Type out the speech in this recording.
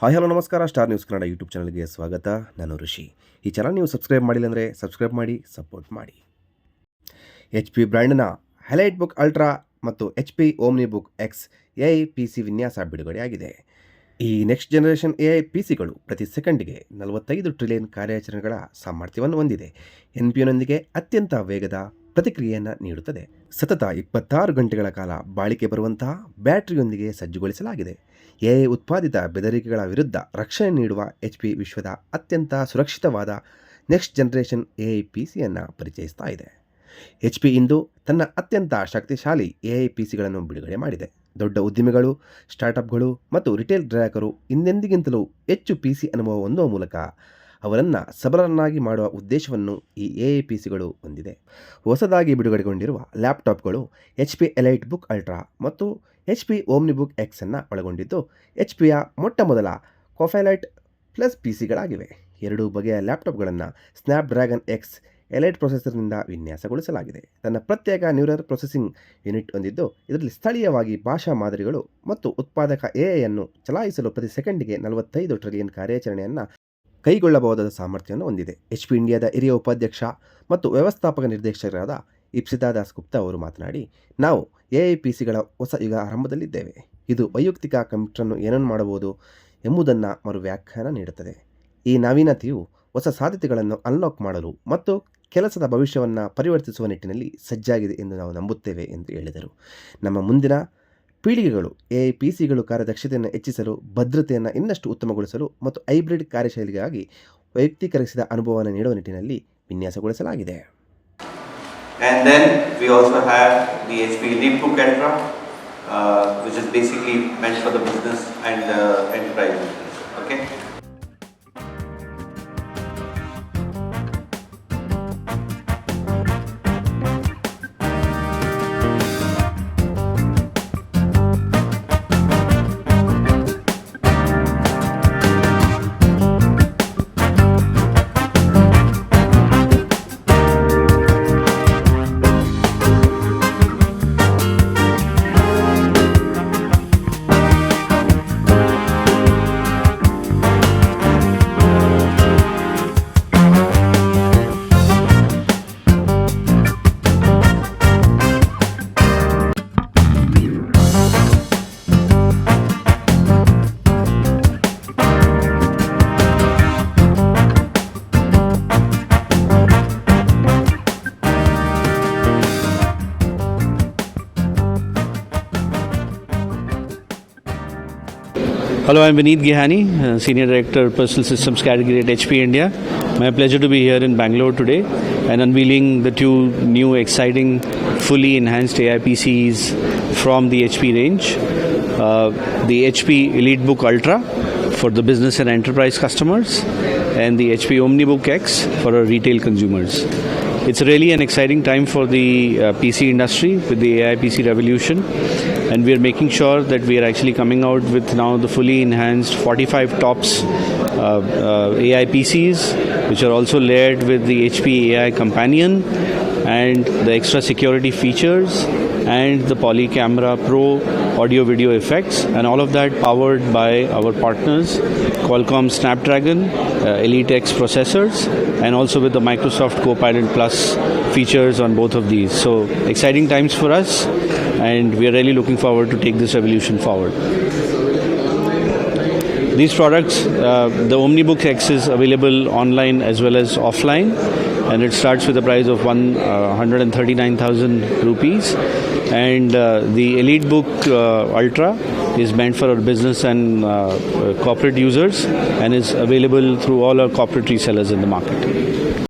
Hi, hello, ನಮಸ್ಕಾರ. Star news Kannada YouTube ಚಾನಲ್ಗೆ ಸ್ವಾಗತ. ನಾನು ಋಷಿ ಈ ಚಾನಲ್ ನೀವು ಸಬ್ಸ್ಕ್ರೈಬ್ ಮಾಡಿಲ್ಲ ಅಂದರೆ ಸಬ್ಸ್ಕ್ರೈಬ್ ಮಾಡಿ, ಸಪೋರ್ಟ್ ಮಾಡಿ. ಎಚ್ ಪಿ ಬ್ರ್ಯಾಂಡ್ನ ಹೈಲೈಟ್ ಬುಕ್ ಅಲ್ಟ್ರಾ ಮತ್ತು H P OmniBook X A I P C ವಿನ್ಯಾಸ ಬಿಡುಗಡೆಯಾಗಿದೆ ಈ next generation A I P ಸಿಗಳು ಪ್ರತಿ ಸೆಕೆಂಡ್ಗೆ ನಲವತ್ತೈದು ಟ್ರಿಲಿಯನ್ ಕಾರ್ಯಾಚರಣೆಗಳ ಸಾಮರ್ಥ್ಯವನ್ನು ಹೊಂದಿದೆ. ಎನ್ ಪಿ ನೊಂದಿಗೆ ಅತ್ಯಂತ ವೇಗದ ಪ್ರತಿಕ್ರಿಯೆಯನ್ನು ನೀಡುತ್ತದೆ. ಸತತ ಇಪ್ಪತ್ತಾರು ಗಂಟೆಗಳ ಕಾಲ ಬಾಳಿಕೆ ಬರುವಂತಹ ಬ್ಯಾಟರಿಯೊಂದಿಗೆ ಸಜ್ಜುಗೊಳಿಸಲಾಗಿದೆ. ಎಐ ಉತ್ಪಾದಿತ ಬೆದರಿಕೆಗಳ ವಿರುದ್ಧ ರಕ್ಷಣೆ ನೀಡುವ ಎಚ್ ಪಿ ವಿಶ್ವದ ಅತ್ಯಂತ ಸುರಕ್ಷಿತವಾದ ನೆಕ್ಸ್ಟ್ ಜನರೇಷನ್ ಎಐ ಪಿ ಸಿಯನ್ನು ಪರಿಚಯಿಸ್ತಾ ಇದೆ. ಎಚ್ ಪಿ ಇಂದು ತನ್ನ ಅತ್ಯಂತ ಶಕ್ತಿಶಾಲಿ ಎಐ ಪಿ ಸಿಗಳನ್ನು ಬಿಡುಗಡೆ ಮಾಡಿದೆ. ದೊಡ್ಡ ಉದ್ದಿಮೆಗಳು, ಸ್ಟಾರ್ಟ್ಅಪ್ಗಳು ಮತ್ತು ರಿಟೇಲ್ ಗ್ರಾಹಕರು ಇನ್ನೆಂದಿಗಿಂತಲೂ ಹೆಚ್ಚು ಪಿ ಸಿ ಅನುಭವ ಹೊಂದುವ ಮೂಲಕ ಅವರನ್ನು ಸಬಲರನ್ನಾಗಿ ಮಾಡುವ ಉದ್ದೇಶವನ್ನು ಈ ಎ ಎ ಪಿ ಸಿಗಳು ಹೊಂದಿದೆ. ಹೊಸದಾಗಿ ಬಿಡುಗಡೆಗೊಂಡಿರುವ ಲ್ಯಾಪ್ಟಾಪ್ಗಳು H P elite book ultra ಮತ್ತು H P Omni book X ಅನ್ನು ಒಳಗೊಂಡಿದ್ದು, ಎಚ್ ಪಿಯ ಮೊಟ್ಟ ಮೊದಲ ಕೊಫೈಲೈಟ್ ಪ್ಲಸ್ ಪಿ ಸಿಗಳಾಗಿವೆ. ಎರಡೂ ಬಗೆಯ ಲ್ಯಾಪ್ಟಾಪ್ಗಳನ್ನು ಸ್ನ್ಯಾಪ್ ಡ್ರ್ಯಾಗನ್ ಎಕ್ಸ್ ಎಲೈಟ್ ಪ್ರೊಸೆಸರ್ನಿಂದ ವಿನ್ಯಾಸಗೊಳಿಸಲಾಗಿದೆ. ತನ್ನ ಪ್ರತ್ಯೇಕ ನ್ಯೂರಲ್ ಪ್ರೊಸೆಸಿಂಗ್ ಯೂನಿಟ್ ಹೊಂದಿದ್ದು, ಇದರಲ್ಲಿ ಸ್ಥಳೀಯವಾಗಿ ಭಾಷಾ ಮಾದರಿಗಳು ಮತ್ತು ಉತ್ಪಾದಕ ಎಐಯನ್ನು ಚಲಾಯಿಸಲು ಪ್ರತಿ ಸೆಕೆಂಡಿಗೆ ನಲವತ್ತೈದು ಟ್ರಿಲಿಯನ್ ಕಾರ್ಯಾಚರಣೆಯನ್ನು ಕೈಗೊಳ್ಳಬಹುದಾದ ಸಾಮರ್ಥ್ಯವನ್ನು ಹೊಂದಿದೆ. ಎಚ್ ಪಿ ಇಂಡಿಯಾದ ಹಿರಿಯ ಉಪಾಧ್ಯಕ್ಷ ಮತ್ತು ವ್ಯವಸ್ಥಾಪಕ ನಿರ್ದೇಶಕರಾದ ಇಪ್ಸಿತಾ ದಾಸ್ ಗುಪ್ತಾ ಅವರು ಮಾತನಾಡಿ, ನಾವು ಎ ಐ ಪಿ ಸಿಗಳ ಹೊಸ ಯುಗ ಆರಂಭದಲ್ಲಿದ್ದೇವೆ. ಇದು ವೈಯಕ್ತಿಕ ಕಂಪ್ಯೂಟರನ್ನು ಏನನ್ನು ಮಾಡಬಹುದು ಎಂಬುದನ್ನು ಮರು ವ್ಯಾಖ್ಯಾನ ನೀಡುತ್ತದೆ. ಈ ನವೀನತೆಯು ಹೊಸ ಸಾಧ್ಯತೆಗಳನ್ನು ಅನ್ಲಾಕ್ ಮಾಡಲು ಮತ್ತು ಕೆಲಸದ ಭವಿಷ್ಯವನ್ನು ಪರಿವರ್ತಿಸುವ ನಿಟ್ಟಿನಲ್ಲಿ ಸಜ್ಜಾಗಿದೆ ಎಂದು ನಾವು ನಂಬುತ್ತೇವೆ ಎಂದು ಹೇಳಿದರು. ನಮ್ಮ ಮುಂದಿನ ಪೀಳಿಗೆಗಳು ಎಐ ಪಿ ಸಿಗಳು ಕಾರ್ಯದಕ್ಷತೆಯನ್ನು ಹೆಚ್ಚಿಸಲು ಭದ್ರತೆಯನ್ನು ಇನ್ನಷ್ಟು ಉತ್ತಮಗೊಳಿಸಲು ಮತ್ತು ಹೈಬ್ರಿಡ್ ಕಾರ್ಯಶೈಲಿಗಾಗಿ ವೈಯಕ್ತಿಕರಿಸಿದ ಅನುಭವವನ್ನು ನೀಡುವ ನಿಟ್ಟಿನಲ್ಲಿ ವಿನ್ಯಾಸಗೊಳಿಸಲಾಗಿದೆ And then we also have the HP Leapbook Ultra, uh, which is basically meant for the business and uh, enterprise. Okay. Hello, I'm Vineet Gihani, uh, Senior Director Personal Systems Category at HP India. My pleasure to be here in Bangalore today and unveiling the two new exciting fully enhanced AI PCs from the HP range. Uh, the HP EliteBook Ultra for the business and enterprise customers and the HP OmniBook X for our retail consumers. It's really an exciting time for the uh, PC industry with the AI PC revolution. And we are making sure that we are actually coming out with now the fully enhanced 45 tops uh, uh, AI PCs, which are also layered with the HP AI Companion and the extra security features and the Poly Camera Pro audio video effects, and all of that powered by our partners Qualcomm Snapdragon uh, Elite X processors, and also with the Microsoft Copilot Plus features on both of these. So, exciting times for us, and we are really looking forward to take this revolution forward. These products, uh, the OmniBook X is available online as well as offline, and it starts with a price of one uh, 139,000 rupees. And uh, the EliteBook uh, Ultra is meant for our business and corporate users, and is available through all our corporate resellers in the market.